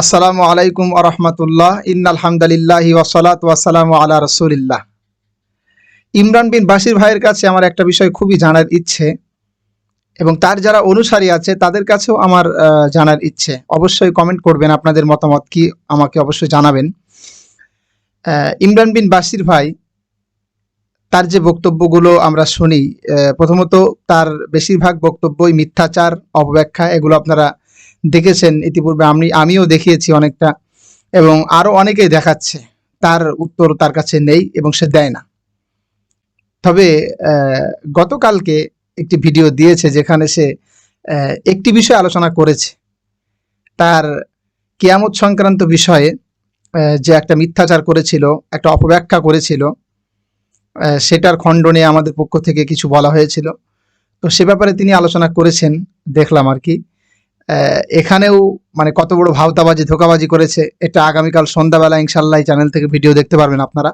আসসালামু আলাইকুম আরহামতুল্লাহ ইন্নালহামদুলিল্লাহি ওয়াসালাত ওয়াসালাম আলা রসুলিল্লাহ। ইমরান বিন বাসির ভাইয়ের কাছে আমার একটা বিষয় খুবই জানার ইচ্ছে এবং তার যারা অনুসারী আছে, তাদের কাছেও আমার জানার ইচ্ছে। অবশ্যই কমেন্ট করবেন আপনাদের মতামত কি, আমাকে অবশ্যই জানাবেন। ইমরান বিন বাসির ভাই, তার যে বক্তব্যগুলো আমরা শুনি প্রথমত তার বেশিরভাগ বক্তব্যই মিথ্যাচার অপব্যাখ্যা এগুলো আপনারা দেখেছেন ইতিপূর্বে, আমি, আমিও দেখিয়েছি অনেকটা, এবং আরও অনেকেই দেখাচ্ছে, তার উত্তর তার কাছে নেই এবং সে দেয় না। তবে গতকালকে একটি ভিডিও দিয়েছে যেখানে সে একটি বিষয় আলোচনা করেছে। তার কিয়ামত সংক্রান্ত বিষয়ে যে একটা মিথ্যাচার করেছিল, একটা অপব্যাখ্যা করেছিল সেটার খণ্ডনে আমাদের পক্ষ থেকে কিছু বলা হয়েছিল। তো সে ব্যাপারে তিনি আলোচনা করেছেন, দেখলাম আর কি। এখানেও মানে কত বড় ভাওতাবাজি, ধোকাবাজি করেছে, এটা আগামীকাল সন্ধ্যাবেলা ইনশাল্লাহ চ্যানেল থেকে ভিডিও দেখতে পারবেন আপনারা।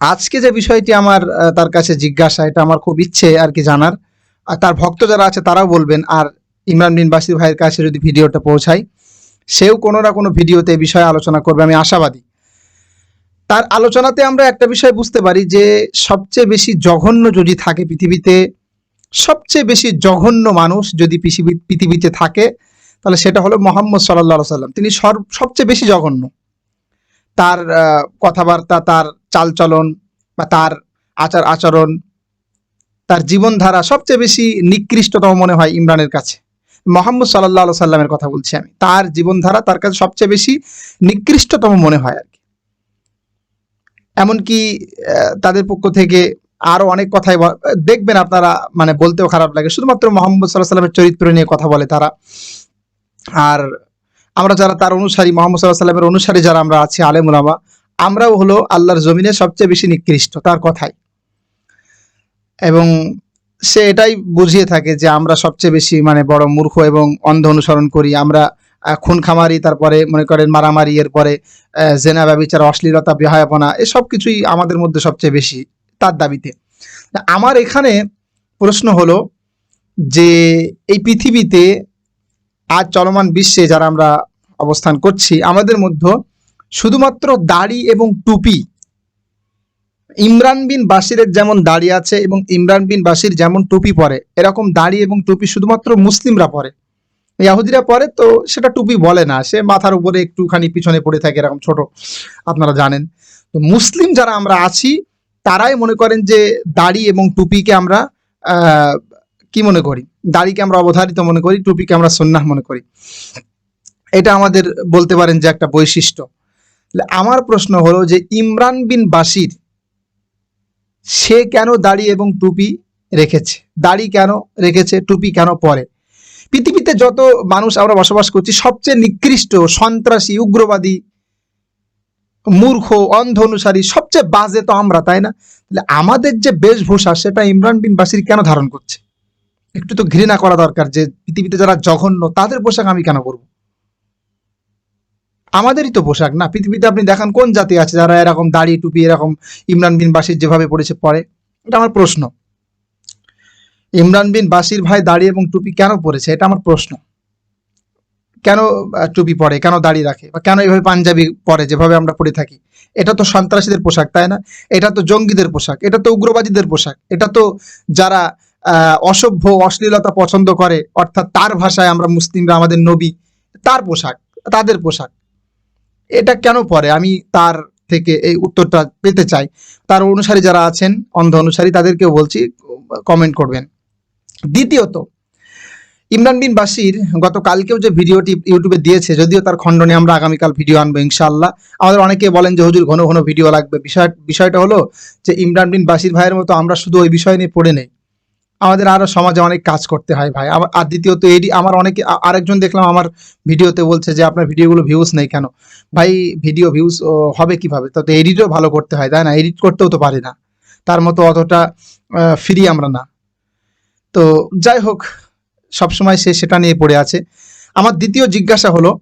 আজকে যে বিষয়টি আমার তার কাছে জিজ্ঞাসা, এটা আমার খুব ইচ্ছে আর কি জানার, আর তার ভক্ত যারা আছে তারাও বলবেন, আর ইমরান বিন বাসির ভাইয়ের কাছে যদি ভিডিওটা পৌঁছায়, সেও কোনো না কোনো ভিডিওতে এই বিষয়ে আলোচনা করবে, আমি আশাবাদী। তার আলোচনাতে আমরা একটা বিষয় বুঝতে পারি যে সবচেয়ে বেশি জঘন্য যদি থাকে পৃথিবীতে সবচেয়ে বেশি জঘন্য মানুষ যদি পৃথিবী, পৃথিবীতে থাকে, তাহলে সেটা হলো মোহাম্মদ সাল্লাহ সাল্লাম। তিনি সবচেয়ে বেশি জঘন্য। তার কথাবার্তা, তার চালচলন বা তার আচার, আচরণ, তার জীবনধারা সবচেয়ে বেশি নিকৃষ্টতম মনে হয় ইমরানের কাছে। মোহাম্মদ সাল্লাহ সাল্লামের কথা বলছি আমি। তার জীবনধারা তার কাছে সবচেয়ে বেশি নিকৃষ্টতম মনে হয় আর কি। এমনকি তাদের পক্ষ থেকে আরও অনেক কথাই দেখবেন আপনারা মানে বলতেও খারাপ লাগে। শুধুমাত্র মোহাম্মদ সাল্লাহ সাল্লামের চরিত্র নিয়ে কথা বলে তারা। আর আমরা যারা তার অনুসারী, মোহাম্মদ সাল্লাহ সাল্লামের অনুসারী যারা আমরা আছি আলেমুলামা আমরাও হলো আল্লাহর জমিনে সবচেয়ে বেশি নিকৃষ্ট, তার কথাই। এবং সে এটাই বুঝিয়ে থাকে যে আমরা সবচেয়ে বেশি মানে বড় মূর্খ এবং অন্ধ অনুসরণ করি। আমরা খুন খামারি, তারপরে মনে করেন মারামারি, এরপরে জেনা, ব্যবচার, অশ্লীলতা, বেহায়াপনা, এসব কিছুই আমাদের মধ্যে সবচেয়ে বেশি। তার দাবিতে। আমার এখানে প্রশ্ন হলো যে এই পৃথিবীতে আজ চলমান বিশ্বে যারা আমরা অবস্থান করছি, আমাদের মধ্যে শুধুমাত্র দাড়ি এবং টুপি, ইমরান বিন বাসিরের যেমন দাড়ি আছে এবং ইমরান বিন বাসির যেমন টুপি পরে, এরকম দাড়ি এবং টুপি শুধুমাত্র মুসলিমরা পরে। ইয়াহুদিরা পরে তো সেটা টুপি বলে না, সে মাথার উপরে একটুখানি পিছনে পড়ে থাকে, এরকম ছোট, আপনারা জানেন। তো মুসলিম যারা আমরা আছি তারাই মনে করেন যে দাড়ি এবং টুপিকে আমরা কি মনে করি? দাড়িকে আমরা অবধারিত মনে করি, টুপিকে আমরা সন্ন্যাহ মনে করি। এটা আমাদের বলতে পারেন যে একটা বৈশিষ্ট্য। আমার প্রশ্ন হলো যে ইমরান বিন বাসির সে কেন দাড়ি এবং টুপি রেখেছে? দাড়ি কেন রেখেছে, টুপি কেন পরে? পৃথিবীতে যত মানুষ আমরা বসবাস করছি, সবচেয়ে নিকৃষ্ট, সন্ত্রাসী, উগ্রবাদী মূর্খ অন্ধ অনুসারী সবচেয়ে বাজে তো আমরা, তাই না? তাহলে আমাদের যে বেশভূষা, সেটা ইমরান বিন বাসির কেন ধারণ করছে? একটু তো ঘৃণা করা দরকার যে পৃথিবীতে যারা জঘন্য, তাদের পোশাক আমি কেন করব আমাদেরই তো পোশাক না? পৃথিবীতে আপনি দেখান কোন জাতি আছে যারা এরকম দাড়ি টুপি, এরকম ইমরান বিন বাসির যেভাবে পড়েছে, পরে? এটা আমার প্রশ্ন। ইমরান বিন বাসির ভাই দাড়ি এবং টুপি কেন পরেছে? এটা আমার প্রশ্ন। কেন টুপি পরে, কেন দাড়ি রাখে, বা কেন এইভাবে পাঞ্জাবি পরে, যেভাবে আমরা পরে থাকি? এটা তো সন্ত্রাসীদের পোশাক, তাই না? এটা তো জঙ্গিদের পোশাক, এটা তো উগ্রবাদীদের পোশাক, এটা তো যারা অসভ্য, অশ্লীলতা পছন্দ করে, অর্থাৎ তার ভাষায় আমরা মুসলিমরা, আমাদের নবী, তার পোশাক, তাদের পোশাক। এটা কেন পরে? আমি তার থেকে এই উত্তরটা পেতে চাই। তার অনুসারী যারা আছেন, অন্ধ অনুসারী, তাদেরকেও বলছি, কমেন্ট করবেন। দ্বিতীয়ত ইমরান বিন বাসির গতকালকেও যে ভিডিওটি ইউটিউবে দিয়েছে, যদিও তার খণ্ডনে আমরা আগামীকাল ভিডিও আনব ইনশাআল্লাহ। আমাদের অনেকে বলেন যে, হুজুর, ঘন ঘন ভিডিও লাগবে। বিষয় বিষয়টা হলো যে, ইমরান বিন বাসির ভাইয়ের মতো আমরা শুধু ওই বিষয় নিয়ে পড়ে নেই। আমাদের আরও সমাজে অনেক কাজ করতে হয় ভাই। আর দ্বিতীয়ত এডি আমার অনেকে আরেকজন দেখলাম আমার ভিডিওতে বলছে যে, আপনার ভিডিওগুলো ভিউজ নেই কেন? ভাই ভিডিও ভিউজ হবে কীভাবে? তো এডিটও ভালো করতে হয়, তাই না? এডিট করতেও তো পারি না। তার মতো অতটা ফ্রি আমরা না। তো যাই হোক সবসময় সে সেটা নিয়ে পড়ে আছে। আমার দ্বিতীয় জিজ্ঞাসা হলো,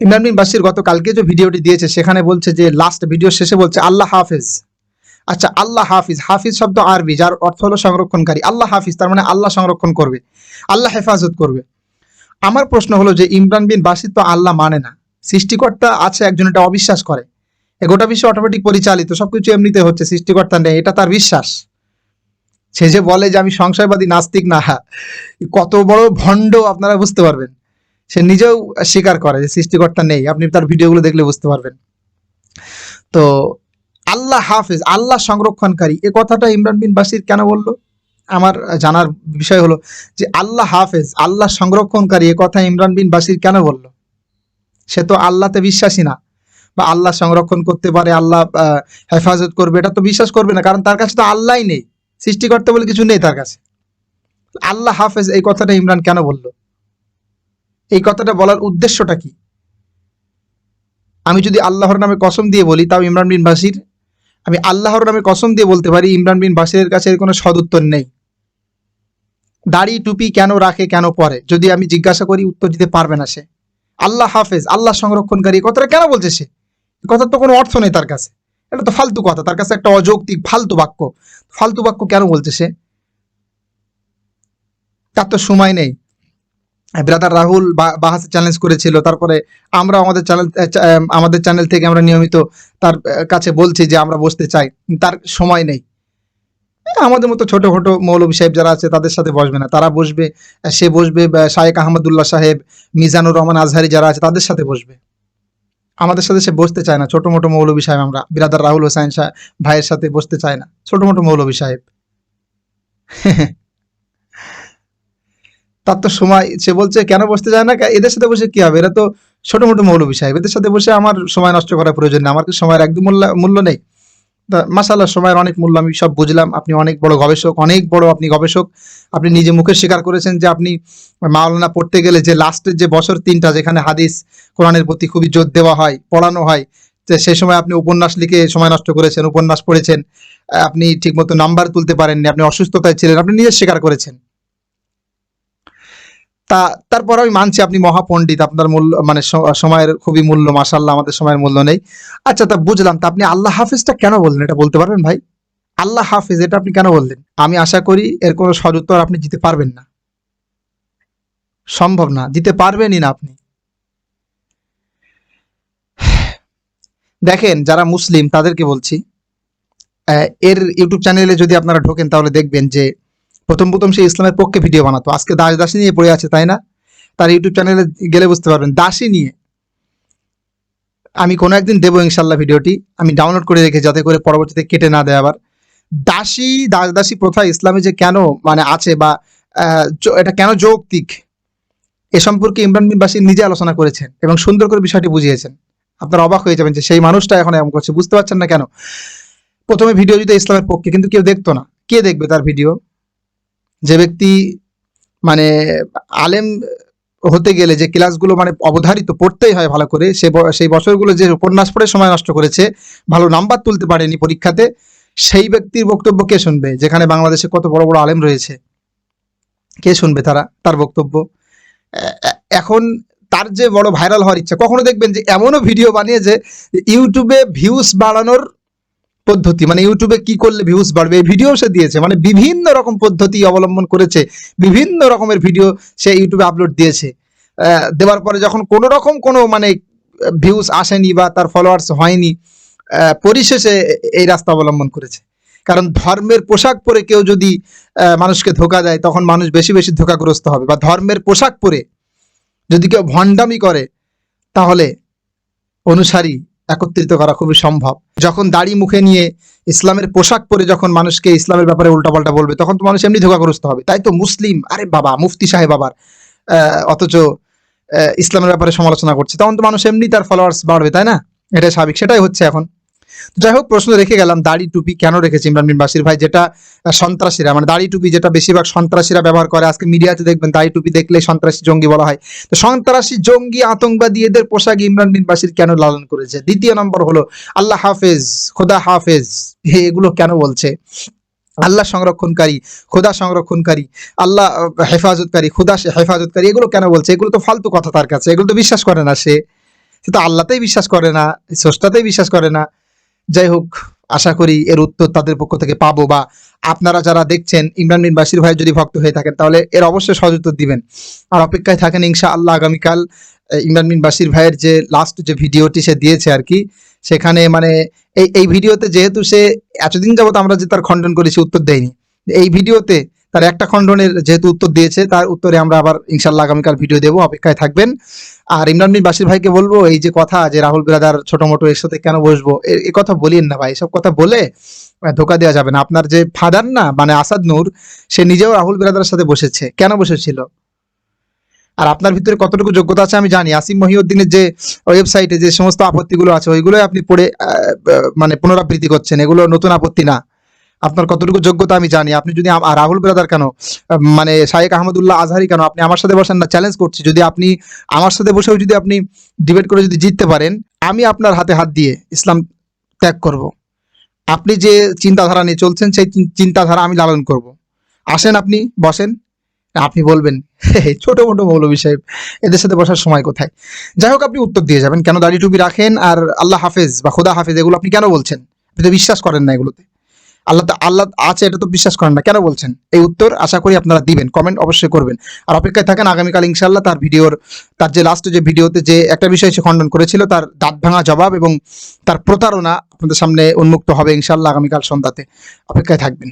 ইমরান বিন বাসির গতকালকে যে ভিডিওটি দিয়েছে, সেখানে বলছে যে লাস্ট ভিডিও শেষে বলছে, আল্লাহ হাফেজ। আচ্ছা আল্লাহ হাফিজ। হাফিজ শব্দ আরবি, যার অর্থ হলো সংরক্ষণকারী। আল্লাহ হাফিজ, তার মানে আল্লাহ সংরক্ষণ করবে। আল্লাহ হেফাজত করবে। আমার প্রশ্ন হলো যে, ইমরান বিন বাসিদ তো আল্লাহ মানে না। সৃষ্টিকর্তা আছে একজন, এটা অবিশ্বাস করে। গোটা বিশ্ব অটোমেটিক পরিচালিত, সবকিছু এমনিতে হচ্ছে, সৃষ্টিকর্তা নেই, এটা তার বিশ্বাস। সে যে বলে যে আমি সংশয়বাদী, নাস্তিক না, কত বড় ভণ্ড আপনারা বুঝতে পারবেন। সে নিজেও স্বীকার করে যে সৃষ্টিকর্তা নেই, আপনি তার ভিডিওগুলো দেখলে বুঝতে পারবেন। তো আল্লাহ হাফেজ, আল্লাহ সংরক্ষণকারী। এ কথাটা ইমরান বিন বাসির কেন বলল? আমার জানার বিষয় হলো যে আল্লাহ হাফেজ, আল্লাহ সংরক্ষণকারী, এ কথা ইমরান বিন বাসির কেন বলল? সে তো আল্লাহতে বিশ্বাসী না। বা আল্লাহ সংরক্ষণ করতে পারে, আল্লাহ হেফাজত করবে, এটা তো বিশ্বাস করবে না, কারণ তার কাছে তো আল্লাহই নেই। সৃষ্টিকর্তা বলে কিছু নেই তার কাছে। আল্লাহ হাফেজ এই কথাটা ইমরান কেন বলল? এই কথাটা বলার উদ্দেশ্যটা কি? আমি যদি আল্লাহর নামে কসম দিয়ে বলি, তাও ইমরান বিন বাসির আমি আল্লাহর নামে কসম দিয়ে বলতে পারি, ইমরান বিন বাসিরের কাছে এর কোনো সদুত্তর নেই। দাড়ি, টুপি কেন রাখে, কেন পরে? যদি আমি জিজ্ঞাসা করি, উত্তর দিতে পারবে না সে। আল্লাহ হাফেজ, আল্লাহ সংরক্ষণকারী কথাটা কেন বলছে সে? কথার তো কোনো অর্থ নেই তার কাছে। এটা তো ফালতু কথা। তার কাছে একটা অযৌক্তিক ফালতু বাক্য। ফালতু বাক্য কেন বলছে সে? তার তো সময় নেই। ব্রাদার রাহুল বাহাস চ্যালেঞ্জ করেছিল। তারপরে আমরা আমাদের চ্যানেল আমাদের চ্যানেল থেকে আমরা নিয়মিত তার কাছে বলছি যে আমরা বসতে চাই। তার সময় নেই। আমাদের মতো ছোট ছোট মৌলবী সাহেব যারা আছে, তাদের সাথে বসবে না। তারা বসবে, সে বসবে শায়েক আহমদুল্লাহ সাহেব, মিজানুর রহমান আজহারি যারা আছে, তাদের সাথে বসবে। আমাদের সাথে সে বসতে চায় না। ছোট মোটো মৌলবী সাহেব আমরা। বিরাদার রাহুল হোসাইন সাহেব ভাইয়ের সাথে বসতে চায় না। ছোট মোটো মৌলবী সাহেব। তার তো সময় সে বলছে, কেন বসতে যায় না? এদের সাথে বসে কি হবে? এরা তো ছোট মোটো মৌলবী সাহেব। এদের সাথে বসে আমার সময় নষ্ট করার প্রয়োজন নেই। আমার সময়ের একদম মূল্য মূল্য নেই। মাসাল্লাহ সময়ের অনেক মূল্য, আমি সব বুঝলাম। আপনি অনেক বড় গবেষক, অনেক বড় আপনি গবেষক। আপনি নিজে মুখে স্বীকার করেছেন যে আপনি মাওলানা পড়তে গেলে যে লাস্টের যে বছর তিনটা, যেখানে হাদিস কোরআনের প্রতি খুবই জোর দেওয়া হয়, পড়ানো হয়, যে সেই সময় আপনি উপন্যাস লিখে সময় নষ্ট করেছেন, উপন্যাস পড়েছেন, আপনি ঠিকমতো নাম্বার তুলতে পারেননি, আপনি অসুস্থতায় ছিলেন, আপনি নিজে স্বীকার করেছেন। তা, তারপর আমি মানছি আপনি মহাপণ্ডিত, আপনার মূল্য মানে সময়ের খুবই মূল্য মাসাল্লাহ আমাদের সময়ের মূল্য নেই। আচ্ছা তা বুঝলাম, তা আপনি আল্লাহ হাফিজটা কেন বললেন? এটা বলতে পারবেন ভাই? আল্লাহ হাফিজ, এটা আপনি কেন বললেন? আমি আশা করি এর কোনো সদুত্তর আপনি দিতে পারবেন না। সম্ভব না, দিতে পারবেনই না আপনি। দেখেন, যারা মুসলিম, তাদেরকে বলছি এর ইউটিউব চ্যানেলে যদি আপনারা ঢোকেন, তাহলে দেখবেন যে প্রথম প্রথম সে ইসলামের পক্ষে ভিডিও বানাতো। আজকে দাস দাসী নিয়ে পড়ে আছে, তাই না? তার ইউটিউব চ্যানেলে গেলে বুঝতে পারবেন। দাসী নিয়ে। আমি কোনো একদিন দেবো ইনশাল্লাহ ভিডিওটি আমি ডাউনলোড করে রেখে যাতে করে পরবর্তীতে কেটে না দেয় আবার। দাসী, দাস দাসী প্রথা ইসলামে যে কেন মানে আছে বা এটা কেন যৌক্তিক, এ সম্পর্কে ইমরান বিন নিজে আলোচনা করেছেন এবং সুন্দর করে বিষয়টি বুঝিয়েছেন। আপনারা অবাক হয়ে যাবেন যে সেই মানুষটা এখন এমন করছে। বুঝতে পারছেন না কেন? প্রথমে ভিডিও দিতে ইসলামের পক্ষে, কিন্তু কেউ দেখতো না। কে দেখবে তার ভিডিও যে ব্যক্তি মানে আলেম হতে গেলে যে ক্লাসগুলো মানে অবধারিত পড়তেই হয় ভালো করে, সে সেই বছরগুলো যে উপন্যাস পড়ে সময় নষ্ট করেছে, ভালো নাম্বার তুলতে পারেনি পরীক্ষাতে, সেই ব্যক্তির বক্তব্য কে শুনবে? যেখানে বাংলাদেশে কত বড় বড় আলেম রয়েছে। কে শুনবে তারা? তার বক্তব্য। এখন তার যে বড় ভাইরাল হওয়ার ইচ্ছা, কখনো দেখবেন যে এমনও ভিডিও বানিয়েছে ইউটিউবে ভিউস বাড়ানোর পদ্ধতি মানে ইউটিউবে কি করলে ভিউজ বাড়বে, এই ভিডিও সে দিয়েছে মানে বিভিন্ন রকম পদ্ধতি অবলম্বন করেছে, বিভিন্ন রকমের ভিডিও সে ইউটিউবে আপলোড দিয়েছে। দেওয়ার পরে যখন কোনো রকম কোনো মানে ভিউজ আসেনি বা তার ফলোয়ার্স হয়নি পরিশেষে এই রাস্তা অবলম্বন করেছে। কারণ ধর্মের পোশাক পরে কেউ যদি মানুষকে ধোকা দেয়, তখন মানুষ বেশি বেশি ধোকাগ্রস্ত হবে। বা ধর্মের পোশাক পরে যদি কেউ ভণ্ডামি করে, তাহলে অনুসারী একত্রিত করা খুবই সম্ভব। যখন দাড়ি মুখে নিয়ে ইসলামের পোশাক পরে যখন মানুষকে ইসলামের ব্যাপারে উল্টাপাল্টা বলবে, তখন তো মানুষ এমনি ধোকাগ্রস্ত হবে। তাই তো মুসলিম, আরে বাবা, মুফতি সাহেব বাবার অথচ ইসলামের ব্যাপারে সমালোচনা করছে। তখন তো মানুষ এমনি তার ফলোয়ার্স বাড়বে, তাই না? এটাই স্বাভাবিক, সেটাই হচ্ছে এখন। যাই হোক, প্রশ্ন রেখে গেলাম, দাড়ি টুপি কেন রেখেছে ইমরান বিন বাসির ভাই, যেটা সন্ত্রাসীরা মানে দাড়ি টুপি যেটা বেশিরভাগ সন্ত্রাসীরা ব্যবহার করে, আজকে মিডিয়াতে দেখবেন দাড়ি টুপি দেখলে সন্ত্রাসী জঙ্গি বলা হয়। তো সন্ত্রাসী জঙ্গি, আতঙ্কবাদী, এদের পোশাক ইমরান বিন বাসির কেন লালন করেছে? দ্বিতীয় নম্বর হলো, আল্লাহ হাফেজ, খোদা হাফেজ, হে, এগুলো কেন বলছে? আল্লাহ সংরক্ষণকারী, খোদা সংরক্ষণকারী, আল্লাহ হেফাজতকারী, খোদা হেফাজতকারী, এগুলো কেন বলছে? এগুলো তো ফালতু কথা তার কাছে, এগুলো তো বিশ্বাস করে না সে। সে তো আল্লাহতেই বিশ্বাস করে না, স্রষ্টাতেই বিশ্বাস করে না। যাই হোক আশা করি এর উত্তর তাদের পক্ষ থেকে পাবো বা আপনারা যারা দেখছেন, ইমরান বিন বাসির ভাই যদি ভক্ত হয়ে থাকেন, তাহলে এর অবশ্যই উত্তর দিবেন। আর অপেক্ষায় থাকেন ইনশা আল্লাহ আগামীকাল ইমরান বিন বাসির ভাইয়ের যে লাস্ট যে ভিডিওটি সে দিয়েছে আর কি, সেখানে মানে এই এই ভিডিওতে যেহেতু সে এতদিন যাবত আমরা যে তার খণ্ডন করেছি, উত্তর দেয়নি। এই ভিডিওতে তার একটা খণ্ডনের যেহেতু উত্তর দিয়েছে, তার উত্তরে আমরা আবার ইনশাল্লাহ আগামীকাল ভিডিও দেবো, অপেক্ষায় থাকবেন। আর ইমরান বিন বাসির ভাইকে বলব, এই যে কথা যে রাহুল ব্রাদার ছোট মোটো এর সাথে কেন বসবো, এ- কথা বলিয়েন না ভাই, এসব কথা বলে ধোকা দেওয়া যাবে না। আপনার যে ফাদার না মানে আসাদ নূর, সে নিজেও রাহুল ব্রাদারের সাথে বসেছে, কেন বসেছিল? আর আপনার ভিতরে কতটুকু যোগ্যতা আছে আমি জানি। আসিম মহিউদ্দিনের যে ওয়েবসাইটে যে সমস্ত আপত্তিগুলো আছে, ওইগুলোই আপনি পড়ে মানে পুনরাবৃত্তি করছেন, এগুলো নতুন আপত্তি না। আপনার কতটুকু যোগ্যতা আমি জানি। আপনি যদি রাহুল ব্রাদার কেন মানে শাহেক আহমদুল্লাহ আজহারি কেন আপনি আমার সাথে বসেন না চ্যালেঞ্জ করছি। যদি আপনি আমার সাথে বসেও যদি আপনি ডিবেট করে যদি জিততে পারেন আমি আপনার হাতে হাত দিয়ে ইসলাম ত্যাগ করব। আপনি যে চিন্তাধারা নিয়ে চলছেন সেই চিন্তাধারা আমি লালন করব। আসেন আপনি বসেন। আপনি বলবেন "হে, ছোট মোটো মৌলবী সাহেব এদের সাথে বসার সময় কোথায়? যাই হোক আপনি উত্তর দিয়ে যাবেন। কেন দাড়ি টুপি রাখেন? আর আল্লাহ হাফেজ বা খোদা হাফেজ এগুলো আপনি কেন বলছেন? আপনি তো বিশ্বাস করেন না এগুলোতে। আল্লাহ আল্লাহ আছে, এটা তো বিশ্বাস করেন না। কেন বলছেন? এই উত্তর আশা করি আপনারা দিবেন কমেন্ট অবশ্যই করবেন। আর অপেক্ষায় থাকেন, আগামীকাল ইনশাল্লাহ তার ভিডিওর তার যে লাস্টে যে ভিডিওতে যে একটা বিষয় সে খণ্ডন করেছিল, তার দাঁত ভাঙা জবাব এবং তার প্রতারণা আপনাদের সামনে উন্মুক্ত হবে ইনশাল্লাহ আগামীকাল সন্ধ্যাতে। অপেক্ষায় থাকবেন।